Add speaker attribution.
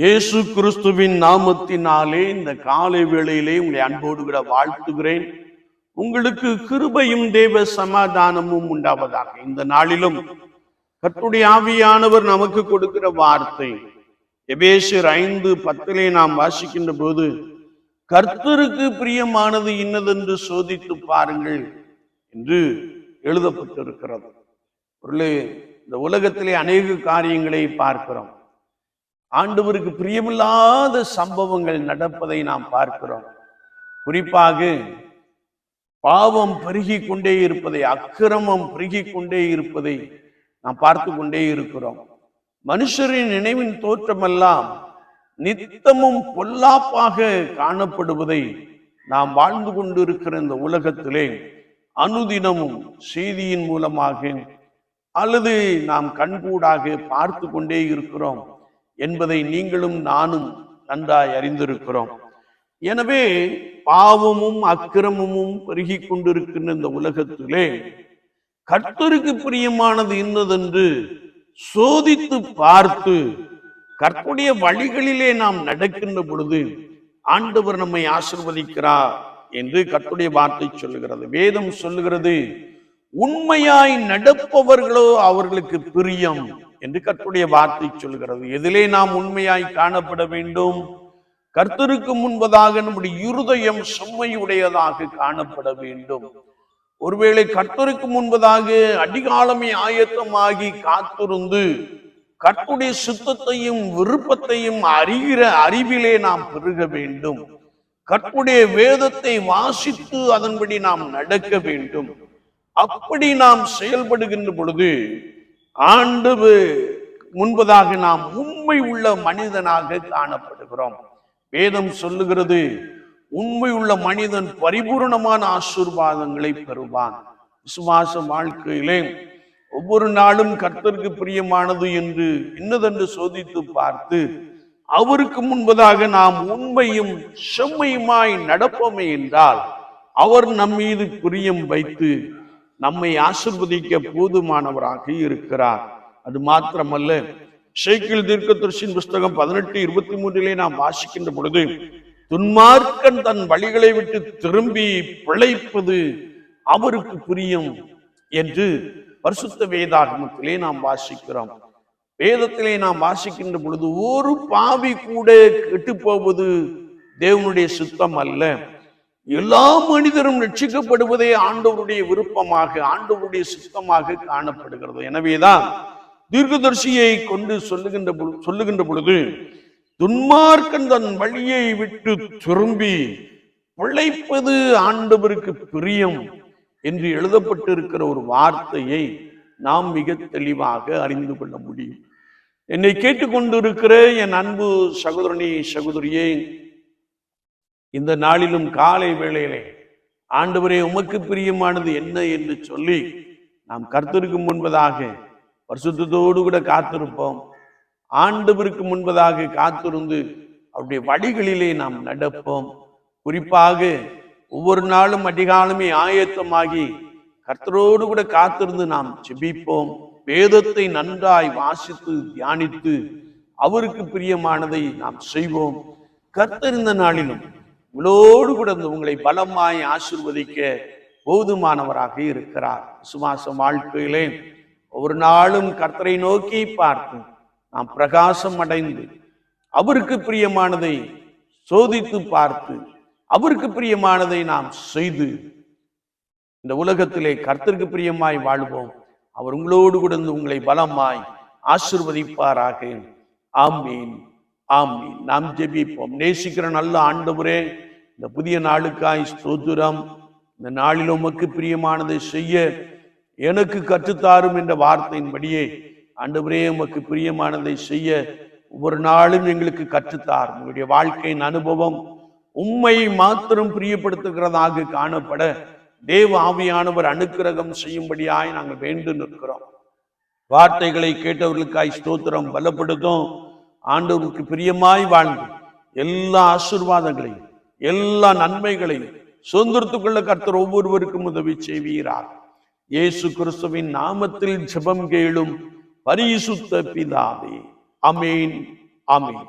Speaker 1: இயேசு கிறிஸ்துவின் நாமத்தினாலே இந்த காலை வேளையிலே உங்களை அன்போடு கூட வாழ்த்துகிறேன். உங்களுக்கு கிருபையும் தேவ சமாதானமும் உண்டாவதாக. இந்த நாளிலும் கர்த்தருடைய ஆவியானவர் நமக்கு கொடுக்கிற வார்த்தை எபேசர் ஐந்து பத்திலே நாம் வாசிக்கின்ற போது கர்த்தருக்கு பிரியமானது இன்னதென்று சோதித்து பாருங்கள் என்று எழுதப்பட்டிருக்கிறது. பொருளே இந்த உலகத்திலே அநேக காரியங்களை பார்க்கிறோம். ஆண்டவருக்கு பிரியமில்லாத சம்பவங்கள் நடப்பதை நாம் பார்க்கிறோம். குறிப்பாக பாவம் பெருகி கொண்டே இருப்பதை அக்கிரமம் பெருகி கொண்டே இருப்பதை நாம் பார்த்து கொண்டே இருக்கிறோம். மனுஷரின் நினைவின் தோற்றமெல்லாம் நித்தமும் பொல்லாப்பாக காணப்படுவதை நாம் வாழ்ந்து கொண்டிருக்கிற இந்த உலகத்திலே அனுதினமும் செய்தியின் மூலமாக அல்லது நாம் கண்கூடாக பார்த்து கொண்டே இருக்கிறோம். என்பதை நீங்களும் நானும் நன்றாய் அறிந்திருக்கிறோம். எனவே பாவமும் அக்கிரமமும் பெருகி கொண்டிருக்கின்ற இந்த உலகத்திலே கர்த்தருக்கு பிரியமானது இன்னதென்று சோதித்து பார்த்து கற்புடைய வழிகளிலே நாம் நடக்கின்ற பொழுது ஆண்டவர் நம்மை ஆசிர்வதிக்கிறார் என்று கர்த்துடைய வார்த்தை சொல்லுகிறது. வேதம் சொல்லுகிறது உண்மையாய் நடப்பவர்களோ அவர்களுக்கு பிரியம். என்று கர்த்துடைய வார்த்தை சொல்கிறது எதிலே நாம் உண்மையாய் காணப்பட வேண்டும். கர்த்தருக்கு முன்பதாக நம்முடைய இருதயம் செம்மையுடையதாக காணப்பட வேண்டும். ஒருவேளை கர்த்தருக்கு முன்பதாக அடிகாலமே ஆயத்தமாகி காத்திருந்து கர்த்துடைய சுத்தத்தையும் விருப்பத்தையும் அறிகிற அறிவிலே நாம் பெருக வேண்டும். கர்த்துடைய வேதத்தை வாசித்து அதன்படி நாம் நடக்க வேண்டும். அப்படி நாம் செயல்படுகின்ற பொழுது ஆண்டு முன்பதாக நாம் உண்மை உள்ள மனிதனாக காணப்படுகிறோம். வேதம் சொல்லுகிறது உண்மை உள்ள மனிதன் பரிபூர்ணமான ஆசீர்வாதங்களை பெறுவான். விசுவாச வாழ்க்கையிலே ஒவ்வொரு நாளும் கர்த்தருக்கு பிரியமானது என்று இன்னதென்று சோதித்து பார்த்து அவருக்கு முன்பதாக நாம் உண்மையும் செம்மையுமாய் நடப்போமே என்றால் அவர் நம்மீது பிரியம் வைத்து நம்மை ஆசிர்வதிக்க போதுமானவராக இருக்கிறார். அது மாத்திரமல்ல ஷேக்கில் தீர்க்கதரிசின் புஸ்தகம் பதினெட்டு இருபத்தி மூன்றிலே நாம் வாசிக்கின்ற பொழுது துன்மார்க்கன் தன் வழிகளை விட்டு திரும்பி பிழைப்பது அவருக்கு புரியும் என்று பரிசுத்த வேதாகமத்திலே நாம் வாசிக்கிறோம். வேதத்திலே நாம் வாசிக்கின்ற பொழுது ஒரு பாவி கூட கெட்டு போவது தேவனுடைய சுத்தம் அல்ல. எல்லா மனிதரும் ரட்சிக்கப்படுவதே ஆண்டவருடைய விருப்பமாக ஆண்டவருடைய சுத்தமாக காணப்படுகிறது. எனவேதான் தீர்க்கதர்சியை கொண்டு சொல்லுகின்ற பொழுது சொல்லுகின்ற பொழுது துன்மார்க்கன் தன் வழியை விட்டு திரும்பி பிழைப்பது ஆண்டவருக்கு பிரியம் என்று எழுதப்பட்டிருக்கிற ஒரு வார்த்தையை நாம் மிக தெளிவாக அறிந்து கொள்ள முடியும். என்னை கேட்டுக்கொண்டிருக்கிற என் அன்பு சகோதரனி சகோதரியே இந்த நாளிலும் காலை வேளையிலே ஆண்டவரே உமக்கு பிரியமானது என்ன என்று சொல்லி நாம் கர்த்தருக்கு முன்பதாக வருஷத்தோடு கூட காத்திருப்போம். ஆண்டவருக்கு முன்பதாக காத்திருந்து அவருடைய வழிகளிலே நாம் நடப்போம். குறிப்பாக ஒவ்வொரு நாளும் அதிகாலமே ஆயத்தமாகி கர்த்தரோடு கூட காத்திருந்து நாம் ஜெபிப்போம். வேதத்தை நன்றாய் வாசித்து தியானித்து அவருக்கு பிரியமானதை நாம் செய்வோம். கர்த்தர் இந்த நாளிலும் உங்களோடு கூட உங்களை பலமாய் ஆசிர்வதிக்க போதுமானவராக இருக்கிறார். சுமாசம் வாழ்க்கையிலே ஒவ்வொரு நாளும் கர்த்தரை நோக்கி பார்த்து நாம் பிரகாசம் அடைந்து அவருக்கு பிரியமானதை சோதித்து பார்த்து அவருக்கு பிரியமானதை நாம் செய்து இந்த உலகத்திலே கர்த்தருக்கு பிரியமாய் வாழ்வோம். அவர் உங்களோடு கூட இருந்து உங்களை பலமாய் ஆசிர்வதிப்பாராக. ஆமீன். ஆமீன். நாம் ஜெபிப்போம். நேசிக்கிற நல்ல ஆண்டவரே இந்த புதிய நாளுக்காய் ஸ்தோத்திரம். இந்த நாளில் உமக்கு பிரியமானதை செய்ய எனக்கு கற்றுத்தாரும் என்ற வார்த்தையின்படியே ஆண்டவரே உமக்கு பிரியமானதை செய்ய ஒவ்வொரு நாளும் எங்களுக்கு கற்றுத்தார். உங்களுடைய வாழ்க்கையின் அனுபவம் உண்மை மாத்திரம் பிரியப்படுத்துகிறதாக காணப்பட தேவ ஆவியானவர் அனுக்கிரகம் செய்யும்படியாய் நாங்கள் வேண்டு நிற்கிறோம். வார்த்தைகளை கேட்டவர்களுக்காய் ஸ்தோத்திரம் பலப்படுத்தும். ஆண்டவருக்கு பிரியமாய் வாழ்ந்து எல்லா ஆசீர்வாதங்களையும் எல்லா நன்மைகளையும் சுதந்திரத்துக்குள்ள கர்த்தர் ஒவ்வொருவருக்கும் உதவி செய்வீரார் இயேசு கிறிஸ்துவின் நாமத்தில் ஜெபம் கேளும் பரிசுத்த பிதாவே. அமீன் அமீன்